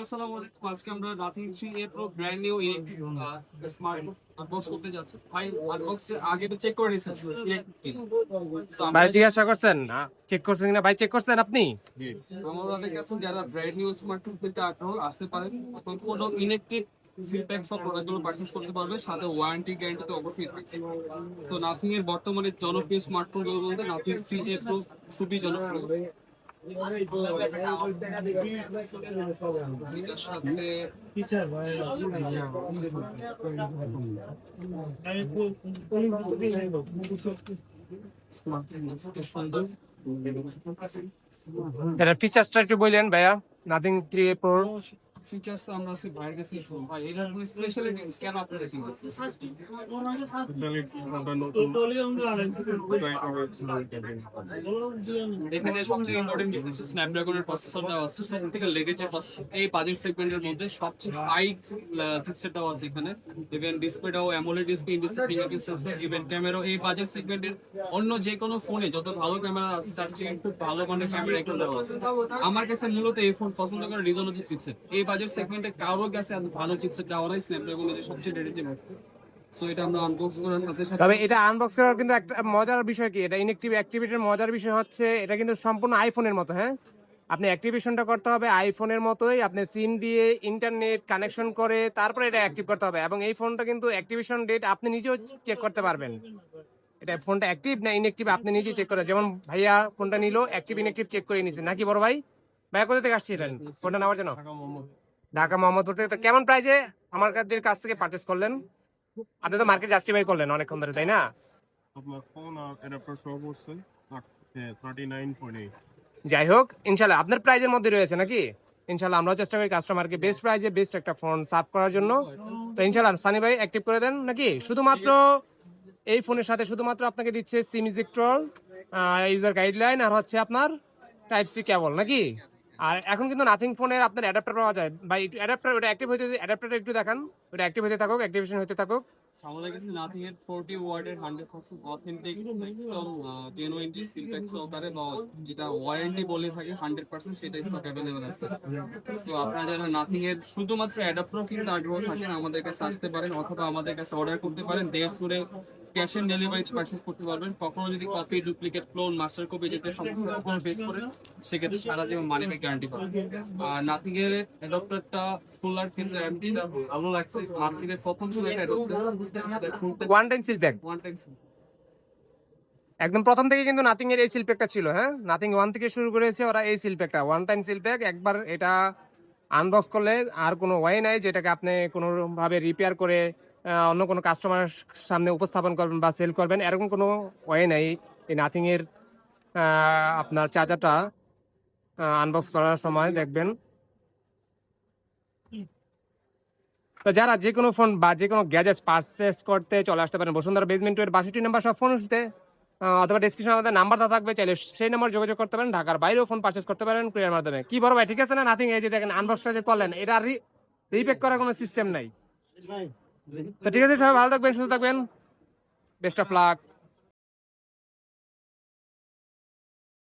Hello আসসালামু আলাইকুম। আজকে আমরা Nothing three A pro brand new electric smartphone unbox করতে যাচ্ছি। ভাই আনবক্স আগে তো চেক করে নিয়েছেন। ভাই জিজ্ঞাসা করছেন? চেক করছেন কিনা? ভাই চেক করছেন আপনি? আমাদের কাছে যারা ব্র্যান্ড নিউ স্মার্টফোন কিনতে আগ্রহ আসতে পারেন। কোনো ইলেকট্রিক সিলপ্যাক সব প্রোডাক্টগুলো পারচেস করতে পারবে সাথে ওয়ারেন্টি গ্যারান্টি তো অবশ্যই থাকছে তো নাথিং এর বর্তমানে জনপ্রিয় স্মার্টফোন বলতে নাথিং থ্রি এ প্রো খুবই জনপ্রিয়। এটা ফিচার্সটা একটু বললেন ভাইয়া নাথিং থ্রি প্রো ফিচার্স আমরা কোনো স্পেশালিটি কেন এখানে সবচেয়ে ইম্পর্টেন্ট হচ্ছে স্ন্যাপড্রাগনের প্রসেসর দেওয়া আছে থেকে লেগেছে প্রসেসর এই বাজেট সেগমেন্টের মধ্যে সবচেয়ে হাই চিপসেট দেওয়া আছে এখানে। Even ডিসপ্লেটাও AMOLED display in display fingerprint sensor even camera এই বাজেট সেগমেন্টের অন্য যে কোনো ফোনে যত ভালো ক্যামেরা আছে, তার চেয়ে খুব ভালো মানের ক্যামেরা এখানে দেওয়া আছে। আমার কাছে মূলত এই ফোন পছন্দ করার রিজন হচ্ছে চিপসেট এই বাজেট সেগমেন্টে কারোর কাছে এত ভালো চিপসেট দেওয়া নাই স্ন্যাপড্রাগনের যে সবচেয়ে রেটেড সো এটা আমরা আনবক্স করার সাথে সাথে তবে এটা আনবক্স করার কিন্তু একটা মজার বিষয় কি? এটা ইনএক্টিভ অ্যাক্টিভিটির মজার বিষয় হচ্ছে এটা কিন্তু সম্পূর্ণ আইফোনের মতো হ্যাঁ? আপনি অ্যাক্টিভেশনটা করতে হবে আইফোনের মতোই আপনি সিম দিয়ে ইন্টারনেট কানেকশন করে তারপরে এটা অ্যাক্টিভ করতে হবে। এবং এই ফোনটা কিন্তু অ্যাক্টিভেশন ডেট আপনি নিজেও চেক করতে পারবেন। এটা ফোনটা অ্যাক্টিভ না ইনঅ্যাক্টিভ আপনি নিজে চেক করে যেমন ভাইয়া ফোনটা নিল অ্যাক্টিভ ইনঅ্যাক্টিভ চেক করে নিছে। নাকি বড় ভাই? ভাইয়া কোথা থেকে আসছিলেন? ফোনটা নেওয়ার জন্য? ঢাকা মোহাম্মদপুর থেকে। তো কেমন প্রাইজে আমার কাছ থেকে পারচেস করলেন? আপনি তো মার্কেট জাস্টিফাই করলেন অনেকক্ষণ ধরে তাই না? আপনার ফোন আর অ্যাডাপ্টার নাইন পয়েন্ট এইট যাই হোক ইনশাল্লাহ আপনার প্রাইজের মধ্যে রয়েছে নাকি? ইনশাল্লাহ আমরাও চেষ্টা করি কাস্টমারকে বেস্ট প্রাইজে বেস্ট একটা ফোন সার্ভ করার জন্য। তো ইনশাল্লাহ সানি ভাই অ্যাক্টিভ করে দেন নাকি? শুধুমাত্র এই ফোনের সাথে শুধুমাত্র আপনাকে দিচ্ছে সিম ইজেক্ট্রল ইউজার গাইডলাইন আর হচ্ছে আপনার টাইপ সি কেবল নাকি? আর এখন কিন্তু নাথিং ফোনের আপনার অ্যাডাপ্টার পাওয়া যায়। বা অ্যাডাপ্টার ওটা অ্যাক্টিভ হইতে অ্যাডাপ্টারটা একটু দেখান। ওটা অ্যাক্টিভ হতে থাকুক অ্যাক্টিভেশন হতে থাকুক। আমাদের কাছে নাথিং এর ফোরটি ওয়ার্ডের হান্ড্রেড পার্সেন্ট অথেন্টিক একদম জেনুইনটি সিলপ্যাক সহকারে বা যেটা ওয়ারেন্টি বলে থাকে হান্ড্রেড পার্সেন্ট সেটা স্টক অ্যাভেলেবেল আছে। তো আপনারা যারা নাথিং এর শুধুমাত্র অ্যাডাপ্টার কিনতে আগ্রহ থাকেন, আমাদের কাছে আসতে পারেন, অথবা আমাদের কাছে অর্ডার করতে পারেন, দেড় সুরে ক্যাশ অন ডেলিভারি পার্চেস করতে পারবেন। কখনো যদি copy duplicate clone master copy যেটা সম্পূর্ণ ফেস করেন, সেক্ষেত্রে সারা জীবন মানি ব্যাক গ্যারান্টি পাবেন। আর নাথিং এর অ্যাডাপ্টারটা ফুলার কিন্তু এমটিটা ভালো লাগছে মার্কেটের প্রথম ছিল এটা one time seal pack one time একদম প্রথম থেকে কিন্তু নাথিং এর এই সিল প্যাকটা ছিল হ্যাঁ? নাথিং ওয়ান থেকে শুরু করেছে ওরা এই সিল প্যাকটা ওয়ান টাইম সিল প্যাক একবার এটা আনবক্স করলে আর কোনো ওয়ে নাই যেটাকে আপনি কোনোভাবে রিপেয়ার করে অন্য কোনো কাস্টমার সামনে উপস্থাপন করবেন বা সেল করবেন এরকম কোনো ওয়ে নাই। এই নাথিং এর আপনার চার্জারটা আনবক্স করার সময় দেখবেন। তো যারা যে কোনো ফোন বা যে কোনো গ্যাজেট পারচেস করতে চলে আসতে পারেন বসুন্ধরা বেসমেন্ট এর বাষট্টি নাম্বার সব ফোন অথবা ডিসক্রিপশন আমাদের নাম্বার দেওয়া থাকবে চাইলে সেই নাম্বার যোগাযোগ করতে পারেন ঢাকার বাইরেও ফোন পারচেস করতে পারেন কুরিয়ার মাধ্যমে। কি বড় ভাই ঠিক আছে না? নাথিং এই যে দেখেন আনবক্সটা যে করলেন এটা রিপেক করার কোনো সিস্টেম নাই। তো ঠিক আছে সবাই ভালো থাকবেন সুস্থ থাকবেন। Best of luck